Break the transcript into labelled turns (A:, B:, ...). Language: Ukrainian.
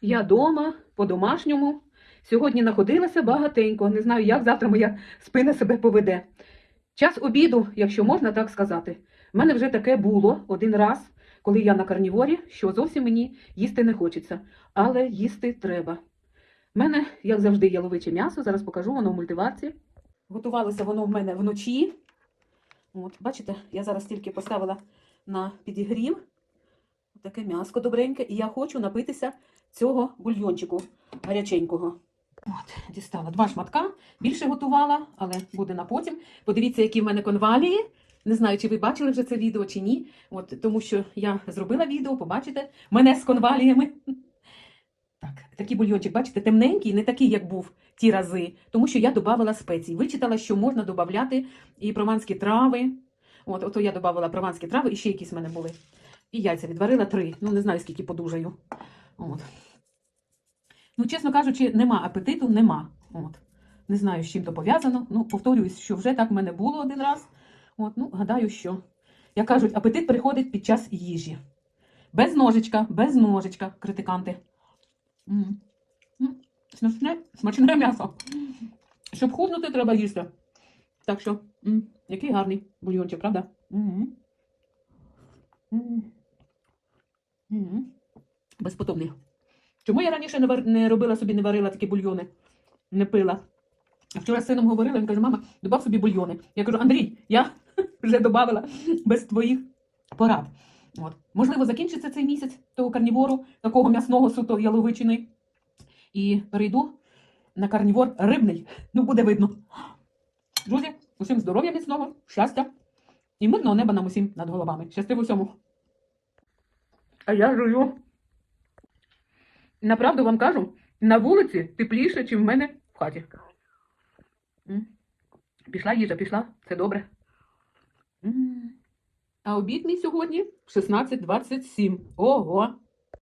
A: Я дома, по-домашньому. Сьогодні находилася багатенько. Не знаю, як завтра моя спина себе поведе. Час обіду, якщо можна так сказати. У мене вже таке було один раз, коли я на карніворі, що зовсім мені їсти не хочеться, але їсти треба. У мене, як завжди, яловиче м'ясо. Зараз покажу воно в мультиварці. Готувалося воно в мене вночі. От, бачите, я зараз тільки поставила на підігрів. Таке м'яско добреньке, і я хочу напитися цього бульйончику гаряченького. От, дістала два шматка, більше готувала, але буде на потім. Подивіться, які в мене конвалії. Не знаю, чи ви бачили вже це відео чи ні. От, тому що я зробила відео, побачите мене з конваліями. Так, такий бульйончик, бачите, темненький, не такий, як був ті рази, тому що я додавала спеції. Вичитала, що можна додати і прованські трави. От, ото я додавала прованські трави, і ще якісь в мене були. І яйця відварила три. Ну, не знаю, скільки подужаю. От. Ну, чесно кажучи, нема апетиту, нема. От. Не знаю, з чим то пов'язано. Ну, повторююсь, що вже так в мене було один раз. От, ну, гадаю, що. Як кажуть, апетит приходить під час їжі. Без ножичка, без ножичка, критиканти. Смачне, смачне м'ясо. Щоб худнути, треба їсти. Так що, який гарний бульйончик, правда? М. Безподобний. Чому я раніше не, вар... не робила собі, не варила такі бульйони, не пила? А Вчора з сином говорила, він каже, мама, добав собі бульйони. Я кажу, Андрій, я вже додавала без твоїх порад. От. Можливо, закінчиться цей місяць того карнівору, такого м'ясного суто яловичини. І перейду на карнівор рибний. Ну, буде видно. Друзі, усім здоров'я міцного, щастя і мирного неба нам усім над головами. Щасливо всьому. А я жую. Направду вам кажу, на вулиці тепліше, ніж в мене в хаті. Пішла їжа, пішла, це добре. А обід мій сьогодні 16.27. Ого!